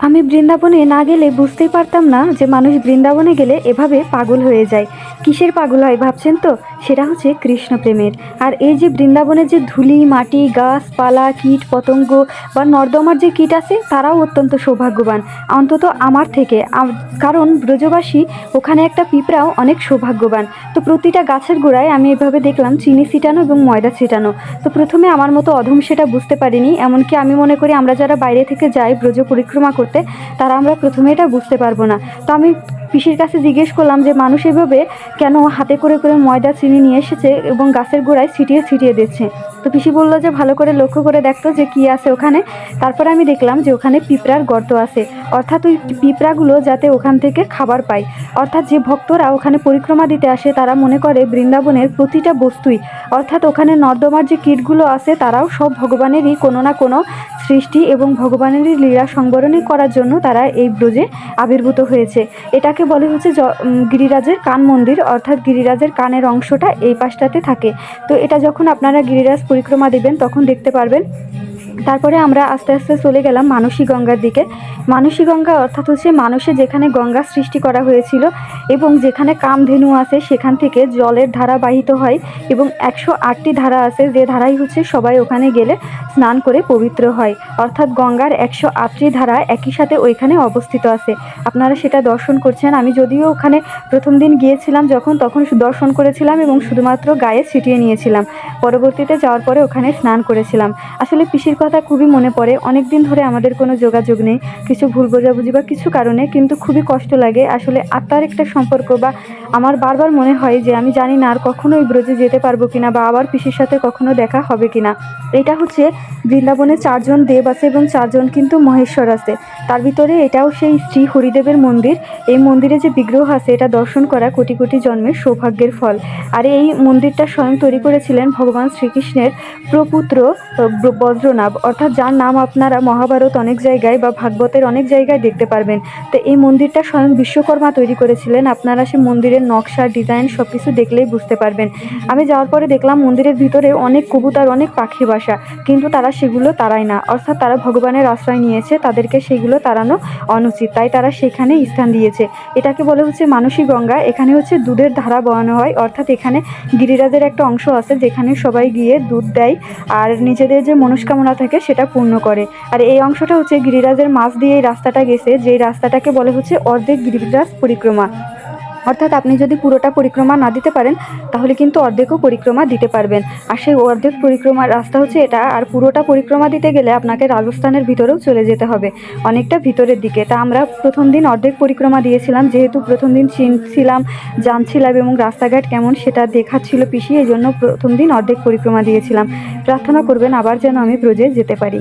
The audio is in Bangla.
আমি বৃন্দাবনে না গেলে বুঝতেই পারতাম না যে মানুষ বৃন্দাবনে গেলে এভাবে পাগল হয়ে যায়। কিসের পাগল হয় ভাবছেন তো? সেটা হচ্ছে কৃষ্ণ প্রেমের আর এই যে বৃন্দাবনের যে ধুলি, মাটি গাছপালা কীট, পতঙ্গ বা নর্দমার যে কীট আছে, তারাও অত্যন্ত সৌভাগ্যবান। অন্তত আমার থেকে। কারণ ব্রজবাসী ওখানে একটা পিঁপড়াও অনেক সৌভাগ্যবান। তো প্রতিটা গাছের গোড়ায় আমি এভাবে দেখলাম চিনি ছিটানো এবং ময়দা ছিটানো। তো প্রথমে আমার মতো অধম সেটা বুঝতে পারিনি, এমনকি আমি মনে করি আমরা যারা বাইরে থেকে যাই ব্রজ পরিক্রমা করতে, তারা আমরা প্রথমে এটা বুঝতে পারব না। তো আমি পিসির কাছে জিজ্ঞেস করলাম যে, মানুষ এভাবে কেন হাতে করে করে ময়দা, চিনি নিয়ে এসেছে এবং গাছের গোড়ায় ছিটিয়ে ছিটিয়ে দিচ্ছে? তো পিসি বলল যে ভালো করে লক্ষ্য করে দেখতো যে কি আছে ওখানে। তারপরে আমি দেখলাম যে ওখানে পিঁপড়ার গর্ত আছে। অর্থাৎ ওই পিঁপড়াগুলো যাতে ওখান থেকে খাবার পায়। অর্থাৎ যে ভক্তরা ওখানে পরিক্রমা দিতে আসে, তারা মনে করে বৃন্দাবনের প্রতিটা বস্তুই। অর্থাৎ ওখানে নর্দমার যে কীটগুলো আছে, তারাও সব ভগবানেরই কোনো না কোনো সৃষ্টি এবং ভগবানেরই লীলা সংবরণী করার জন্য তারা এই ব্রজে আবির্ভূত হয়েছে। এটাকে বলে হচ্ছে গিরিরাজের কান মন্দির। অর্থাৎ গিরিরাজের কানের অংশটা এই পাশটাতে থাকে। তো এটা যখন আপনারা গিরিরাজ পরিক্রমা দিবেন তখন দেখতে পারবেন তারপরে আমরা আস্তে আস্তে চলে গেলাম মানসী গঙ্গার দিকে। মানসী গঙ্গা অর্থাৎ হচ্ছে মানুষে যেখানে গঙ্গা সৃষ্টি করা হয়েছিল এবং যেখানে কামধেনু আছে সেখান থেকে জলের ধারা বাহিত হয় এবং একশো আটটি ধারা আছে যে ধারাই হচ্ছে সবাই ওখানে গেলে স্নান করে পবিত্র হয়। অর্থাৎ গঙ্গার একশো আটটি ধারা একই সাথে ওইখানে অবস্থিত আছে। আপনারা সেটা দর্শন করছেন। আমি যদিও ওখানে প্রথম দিন গিয়েছিলাম যখন, তখন দর্শন করেছিলাম এবং শুধুমাত্র গায়ে ছিটিয়ে নিয়েছিলাম। পরবর্তীতে যাওয়ার পরে ওখানে স্নান করেছিলাম। আসলে পিসির কথা খুবই মনে পড়ে। অনেক দিন ধরে আমাদের কোনো যোগাযোগ নেই, কিছু ভুল বোঝাবুঝি বা কিছু কারণে, কিন্তু খুবই কষ্ট লাগে আসলে আত্মার একটা সম্পর্ক বা আমার বারবার মনে হয় যে আমি জানি না আর কখনো ওই ব্রজে যেতে পারব কিনা বা আবার পিসির সাথে কখনো দেখা হবে কিনা। এটা হচ্ছে বৃন্দাবনে চারজন দেব আছে এবং চারজন কিন্তু মহেশ্বর আছে। তার ভিতরে এটাও সেই শ্রী হরিদেবের মন্দির। এই মন্দিরে যে বিগ্রহ আছে, এটা দর্শন করা কোটি কোটি জন্মের সৌভাগ্যের ফল। আর এই মন্দিরটা স্বয়ং তৈরি করেছিলেন ভগবান শ্রীকৃষ্ণের প্রপুত্র বজ্রনাভ অর্থাৎ যার নাম আপনারা মহাভারত অনেক জায়গায় বা ভাগবতের অনেক জায়গায় দেখতে পারবেন। তো এই মন্দিরটা স্বয়ং বিশ্বকর্মা তৈরি করেছিলেন। আপনারা সে মন্দিরের নকশা, ডিজাইন সব কিছু দেখলেই বুঝতে পারবেন। আমি যাওয়ার পরে দেখলাম মন্দিরের ভিতরে অনেক কবুতর, অনেক পাখি বাসা, কিন্তু তারা সেগুলো তাড়ায় না। অর্থাৎ তারা ভগবানের আশ্রয় নিয়েছে, তাদেরকে সেগুলো তাড়ানো অনুচিত, তাই তারা সেখানে স্থান দিয়েছে। এটাকে বলে হচ্ছে মানসী গঙ্গা, এখানে হচ্ছে দুধের ধারা বয়ানো হয়। অর্থাৎ এখানে গিরিরাজের একটা অংশ আছে, যেখানে সবাই গিয়ে দুধ দেয় আর নিজেদের যে মনস্কামনা থাকে সেটা পূর্ণ করে। আর এই অংশটা হচ্ছে গিরিরাজের মাছ দিয়ে এই রাস্তাটা গেছে, যেই রাস্তাটাকে বলে হচ্ছে অর্ধেক গিরিরাজ পরিক্রমা। অর্থাৎ আপনি যদি পুরোটা পরিক্রমা না দিতে পারেন, তাহলে কিন্তু অর্ধেকও পরিক্রমা দিতে পারবেন। আর সেই অর্ধেক পরিক্রমার রাস্তা হচ্ছে এটা, আর পুরোটা পরিক্রমা দিতে গেলে আপনাকে রাজস্থানের ভিতরেও চলে যেতে হবে, অনেকটা ভিতরের দিকে। তা আমরা প্রথম দিন অর্ধেক পরিক্রমা দিয়েছিলাম, যেহেতু প্রথম দিন চিনছিলাম জানছিলাম এবং রাস্তাঘাট কেমন সেটা দেখাচ্ছিল পিসি এই জন্য প্রথম দিন অর্ধেক পরিক্রমা দিয়েছিলাম। প্রার্থনা করবেন আবার যেন আমি ব্রজে যেতে পারি।